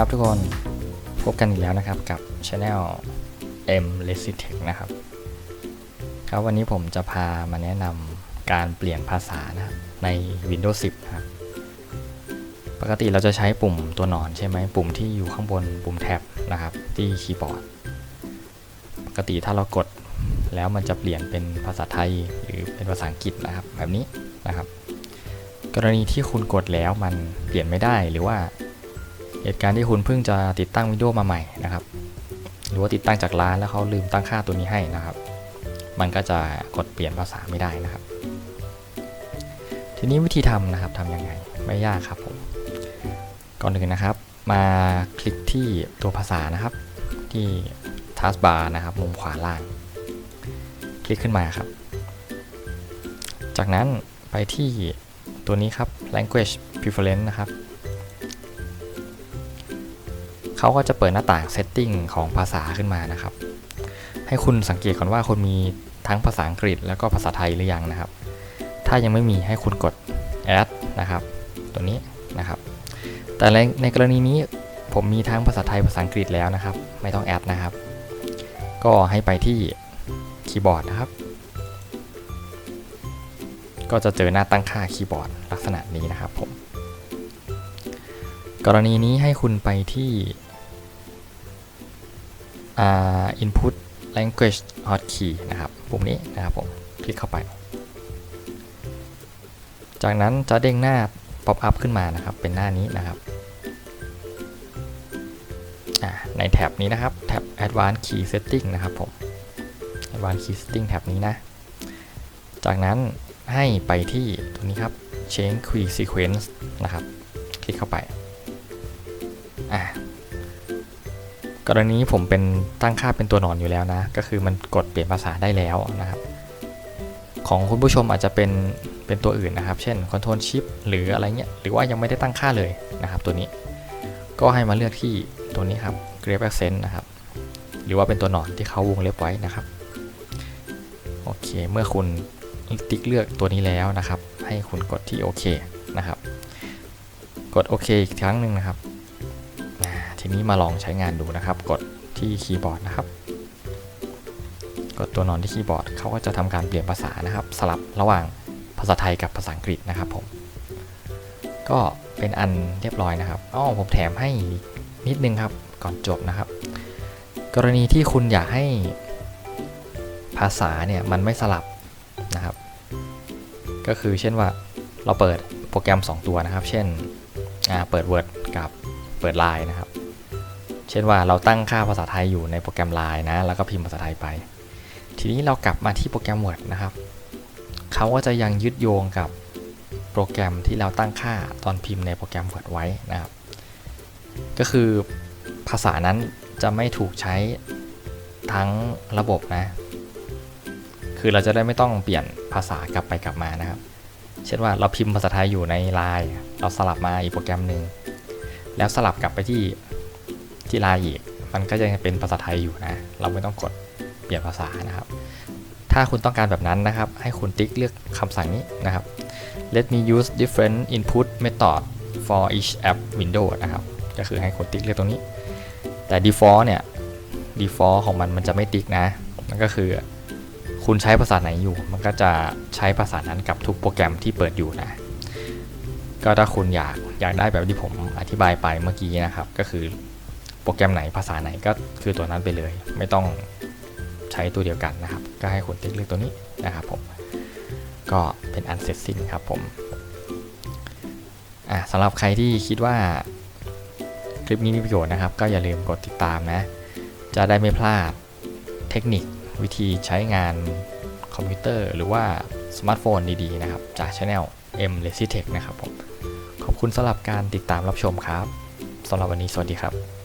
ครับทุกคนพบกันอีกแล้วนะครับกับ Channel M l e s i t e c h นะครับ ครับวันนี้ผมจะพามาแนะนำการเปลี่ยนภาษานะใน Windows 10นะครับ ปกติเราจะใช้ปุ่มตัวหนอนใช่ไหมปุ่มที่อยู่ข้างบนปุ่มแท็บนะครับ ที่คีย์บอร์ด ปกติถ้าเรากดแล้วมันจะเปลี่ยนเป็นภาษาไทยหรือเป็นภาษาอังกฤษนะครับ แบบนี้นะครับ กรณีที่คุณกดแล้วมันเปลี่ยนไม่ได้หรือว่า เหตุการณ์ที่คุณเพิ่งจะติดตั้งวิดีโอมาใหม่นะครับ หรือว่าติดตั้งจากร้านแล้วเขาลืมตั้งค่าตัวนี้ให้นะครับ มันก็จะกดเปลี่ยนภาษาไม่ได้นะครับ ทีนี้วิธีทำนะครับทำยังไงไม่ยากครับผมก่อนอื่นนะครับ มาคลิกที่ตัวภาษานะครับ ที่ taskbar นะครับ มุมขวาล่าง คลิกขึ้นมาครับ จากนั้นไปที่ตัวนี้ครับ language preference นะครับ เขาก็จะเปิดหน้าต่าง setting ของภาษาขึ้นมานะครับ ให้คุณสังเกตก่อนว่าคุณมีทั้งภาษาอังกฤษแล้วก็ภาษาไทยหรือยังนะครับ ถ้ายังไม่มีให้คุณกด add นะครับ ตัวนี้นะครับ แต่ในในกรณีนี้ผมมีทั้งภาษาไทยภาษาอังกฤษแล้วนะครับ ไม่ต้อง add นะครับ ก็ให้ไปที่คีย์บอร์ดนะครับ ก็จะเจอหน้าตั้งค่าคีย์บอร์ดลักษณะนี้นะครับผม กรณีนี้ให้คุณไปที่ input language hotkey นะครับปุ่มนี้นะครับผมคลิกเข้าไป จากนั้นจะเด้งหน้า pop up ขึ้นมานะครับ เป็นหน้านี้นะครับในแท็บนี้นะครับ แท็บ advanced key setting นะครับผม advanced key setting แท็บนี้นะ จากนั้นให้ไปที่ตัวนี้ครับ change quick sequence นะครับ คลิกเข้าไป กรณีผมเป็นตั้งค่าเป็นตัวหนอนอยู่แล้วนะ ก็คือมันกดเปลี่ยนภาษาได้แล้วนะครับ ของคุณผู้ชมอาจจะเป็นเป็นตัวอื่นนะครับ เช่น Control Shift หรืออะไรเงี้ย หรือว่ายังไม่ได้ตั้งค่าเลยนะครับ ตัวนี้ ก็ให้มาเลือกที่ตัวนี้ครับ Grave Accent นะครับ หรือว่าเป็นตัวหนอนที่เขาวงเล็บไว้นะครับ โอเค เมื่อคุณติ๊กเลือกตัวนี้แล้วนะครับ ให้คุณกดที่โอเคนะครับ กดโอเคอีกครั้งหนึ่งนะครับ ทีนี้มาลองใช้งานดูนะครับ กดที่คีย์บอร์ดนะครับ กดตัวนอนที่คีย์บอร์ดเขาก็จะทำการเปลี่ยนภาษานะครับ สลับระหว่างภาษาไทยกับภาษาอังกฤษนะครับผมก็เป็นอันเรียบร้อยนะครับอ๋อผมแถมให้นิดนึงครับก่อนจบนะครับ กรณีที่คุณอยากให้ภาษาเนี่ยมันไม่สลับนะครับ ก็คือเช่นว่าเราเปิดโปรแกรม 2 ตัวนะครับ เช่นเปิด Word กับเปิด Line นะครับ เช่นว่าเราตั้งค่าภาษาไทยอยู่ในโปรแกรม Line นะ แล้วก็พิมพ์ภาษาไทยไป ทีนี้เรากลับมาที่โปรแกรม Word นะครับ เขาก็จะยังยึดโยงกับโปรแกรมที่เราตั้งค่าตอนพิมพ์ในโปรแกรม Word ไว้นะครับ ก็คือภาษานั้นจะไม่ถูกใช้ทั้งระบบนะ คือเราจะได้ไม่ต้องเปลี่ยนภาษากลับไปกลับมานะครับ เช่นว่าเราพิมพ์ภาษาไทยอยู่ใน Line เราสลับมาอีกโปรแกรมหนึ่งแล้วสลับกลับไปที่ ที่ไลน์อีก มันก็ยังเป็นภาษาไทยอยู่นะ เราไม่ต้องกดเปลี่ยนภาษานะครับ ถ้าคุณต้องการแบบนั้นนะครับ ให้คุณติ๊กเลือกคำสั่งนี้นะครับ let me use different input method for each app window นะครับ ก็คือให้คุณติ๊กเลือกตรงนี้ แต่ default เนี่ย default ของมันมันจะไม่ติ๊กนะมันก็คือคุณใช้ภาษาไหนอยู่ มันก็จะใช้ภาษานั้นกับทุกโปรแกรมที่เปิดอยู่นะ ก็ถ้าคุณอยากอยากได้แบบที่ผมอธิบายไปเมื่อกี้นะครับ ก็คือ รแกรมไหนภาษาไหนก็คือตัวนั้นไปเลย ไม่ต้องใช้ตัวเดียวกันนะครับ ก็ให้คุณติ๊กเลือกตัวนี้นะครับผมก็เป็นอันเสร็จสิ้นครับผมสำหรับใครที่คิดว่าคลิปนี้มีประโยชน์นะครับ ก็อย่าลืมกดติดตามนะ จะได้ไม่พลาดเทคนิควิธีใช้งานคอมพิวเตอร์ หรือว่าสมาร์ทโฟนดีๆนะครับ จากช anel M l e s i Tech นะครับผม ขอบคุณสำหรับการติดตามรับชมครับสำหรับวันนี้สวัสดีครับ